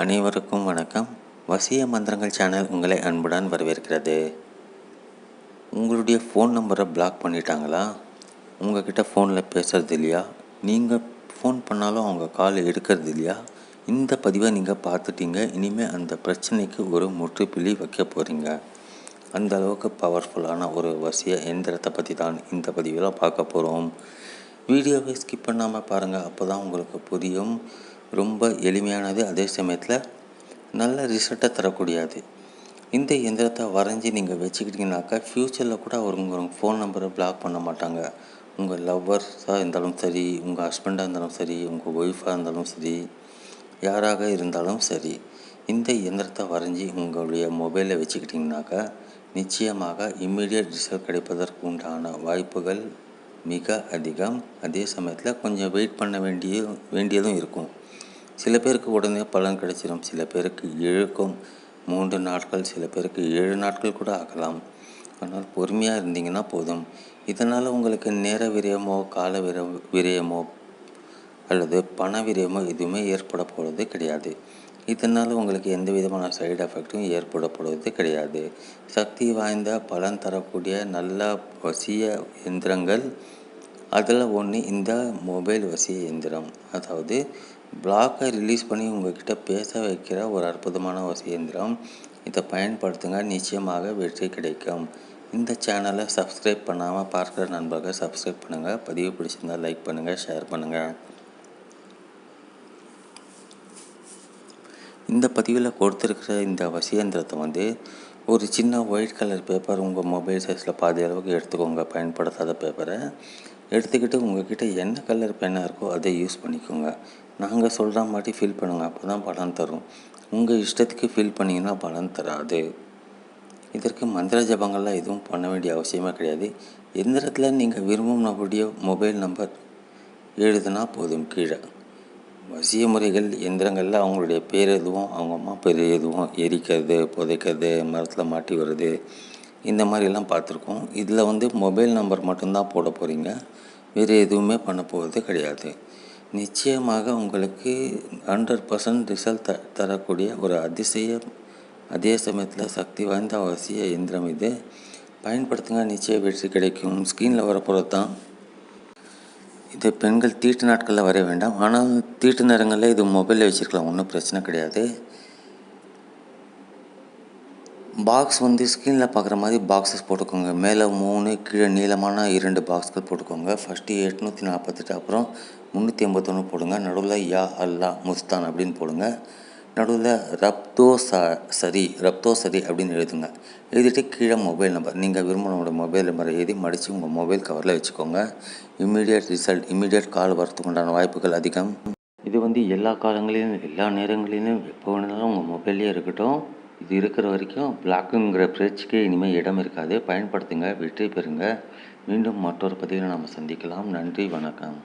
அனைவருக்கும் வணக்கம். வசிய மந்திரங்கள் சேனல் உங்களை அன்புடன் வரவேற்கிறது. உங்களுடைய ஃபோன் நம்பரை பிளாக் பண்ணிட்டாங்களா? உங்ககிட்ட ஃபோனில் பேசுறது இல்லையா? நீங்கள் ஃபோன் பண்ணாலும் அவங்க கால் எடுக்கிறது இல்லையா? இந்த பதிவை நீங்கள் பார்த்துட்டீங்க. இனிமேல் அந்த பிரச்சனைக்கு ஒரு முற்றுப்புள்ளி வைக்க போகிறீங்க அந்த அளவுக்கு பவர்ஃபுல்லான ஒரு வசிய எந்திரத்தை பற்றி தான் இந்த பதிவில் பார்க்க போகிறோம் வீடியோவை ஸ்கிப் பண்ணாமல் பாருங்கள் அப்போ தான் உங்களுக்கு புரியும். ரொம்ப எளிமையானது. அதே சமயத்தில் நல்ல ரிசல்ட்டை தரக்கூடியது. இந்த எந்திரத்தை வரைஞ்சி நீங்கள் வச்சுக்கிட்டிங்கனாக்கா ஃப்யூச்சரில் கூட அவர் உங்கள் ஃபோன் நம்பரை பிளாக் பண்ண மாட்டாங்க. உங்கள் லவ்வர்ஸாக இருந்தாலும் சரி உங்கள் ஹஸ்பண்டாக இருந்தாலும் சரி உங்கள் ஒய்ஃபாக இருந்தாலும் சரி யாராக இருந்தாலும் சரி இந்த எந்திரத்தை வரைஞ்சி உங்களுடைய மொபைலில் வச்சுக்கிட்டிங்கனாக்கா நிச்சயமாக இம்மிடியட் ரிசல்ட் கிடைப்பதற்கு உண்டான வாய்ப்புகள் மிக அதிகம். அதே சமயத்தில் கொஞ்சம் வெயிட் பண்ண வேண்டிய வேண்டியதும் இருக்கும். சில பேருக்கு உடனே பலன் கிடைச்சிடும் சில பேருக்கு இழுக்கும். மூன்று நாட்கள் சில பேருக்கு ஏழு நாட்கள் கூட ஆகலாம். ஆனால் பொறுமையாக இருந்தீங்கன்னா போதும். இதனால் உங்களுக்கு நேர விரயமோ கால விர விரயமோ அல்லது பண விரயமோ எதுவுமே ஏற்பட போகிறது கிடையாது. இதனால் உங்களுக்கு எந்த விதமான சைடு எஃபெக்ட்டும் ஏற்பட போகிறது கிடையாது. சக்தி வாய்ந்த பலன் தரக்கூடிய நல்ல வசிய எந்திரங்கள் அதில் ஒன்று இந்த மொபைல் வசி இயந்திரம் அதாவது பிளாக்கை ரிலீஸ் பண்ணி உங்ககிட்ட பேச வைக்கிற ஒரு அற்புதமான வசி எந்திரம். இதை பயன்படுத்துங்க. நிச்சயமாக வெற்றி கிடைக்கும். இந்த சேனலை சப்ஸ்கிரைப் பண்ணாமல் பார்க்குற நண்பர்கள் சப்ஸ்கிரைப் பண்ணுங்கள் பதிவு பிடிச்சிருந்தால் லைக் பண்ணுங்கள் ஷேர் பண்ணுங்கள் இந்த பதிவில் கொடுத்துருக்கிற இந்த வசியந்திரத்தை வந்து ஒரு சின்ன ஒயிட் கலர் பேப்பர் உங்கள் மொபைல் சைஸில் பாதி அளவுக்கு எடுத்துக்கோங்க. பயன்படுத்தாத பேப்பரை எடுத்துக்கிட்டு உங்கள்கிட்ட என்ன கலர் பென்னாக இருக்கோ அதை யூஸ் பண்ணிக்கோங்க. நாங்கள் சொல்கிற மாதிரி ஃபில் பண்ணுங்கள் அப்போ தான் பலன் தரும். உங்கள் இஷ்டத்துக்கு ஃபில் பண்ணிங்கன்னா பலன் தராது. இதற்கு மந்திர ஜபங்கள்லாம் எதுவும் பண்ண வேண்டிய அவசியமே கிடையாது. எந்திரத்தில் நீங்கள் விரும்பும் நம்முடைய மொபைல் நம்பர் எழுதுனா போதும் கீழே. வசிய முறைகள் எந்திரங்களில் அவங்களுடைய பேர் எதுவும் அவங்க அம்மா பேர் எதுவும் எரிக்கிறது புதைக்கிறது மரத்தில் மாட்டி வர்றது இந்த மாதிரிலாம் பார்த்துருக்கோம். இதில் வந்து மொபைல் நம்பர் மட்டும்தான் போட போகிறீங்க வேறு எதுவுமே பண்ண போகிறது கிடையாது. நிச்சயமாக உங்களுக்கு ஹண்ட்ரட் பர்சன்ட் ரிசல்ட் த தரக்கூடிய ஒரு அதிசய அதே சமயத்தில் சக்தி வாய்ந்த அவசிய இயந்திரம் இது. பயன்படுத்துங்க நிச்சய வெற்றி கிடைக்கும். ஸ்க்ரீனில் வரப்போகிறது தான் இது பெண்கள் தீட்டு நாட்களில் வரைய வேண்டாம். ஆனால் தீட்டு நேரங்களில் இது மொபைலில் வச்சுருக்கலாம். ஒன்றும் பிரச்சனை கிடையாது. பாக்ஸ் வந்து ஸ்க்ரீனில் பார்க்குற மாதிரி பாக்ஸஸ் போட்டுக்கோங்க. மேலே மூணு கீழே நீளமான இரண்டு பாக்ஸ்கள் போட்டுக்கோங்க. ஃபஸ்ட்டு எட்நூற்றி நாற்பத்தெட்டு அப்புறம் முந்நூற்றி ஐம்பத்தொன்று போடுங்க. நடுவில் யா அல்லா முஸ்தான் அப்படின்னு போடுங்க. நடுவில் ரப்தோ ச சரி ரப்தோ சரி அப்படின்னு எழுதுங்க. எழுதிட்டு கீழே மொபைல் நம்பர் நீங்கள் விரும்பினோட மொபைல் நம்பரை எழுதி மடித்து உங்கள் மொபைல் கவரில் வச்சுக்கோங்க. இம்மிடியட் ரிசல்ட் இம்மிடியட் கால் வரத்துக்கு உண்டான வாய்ப்புகள் அதிகம். இது வந்து எல்லா காலங்களிலும் எல்லா நேரங்களிலும் எப்போ வேணாலும் உங்கள் மொபைல்லே இருக்கட்டும். இது இருக்கிற வரைக்கும் பிளாக்குங்கிற பேச்சுக்கே இனிமேல் இடம் இருக்காது. பயன்படுத்துங்க வெற்றி பெறுங்க. மீண்டும் மற்றொரு பதிவில் நாம் சந்திக்கலாம். நன்றி வணக்கம்.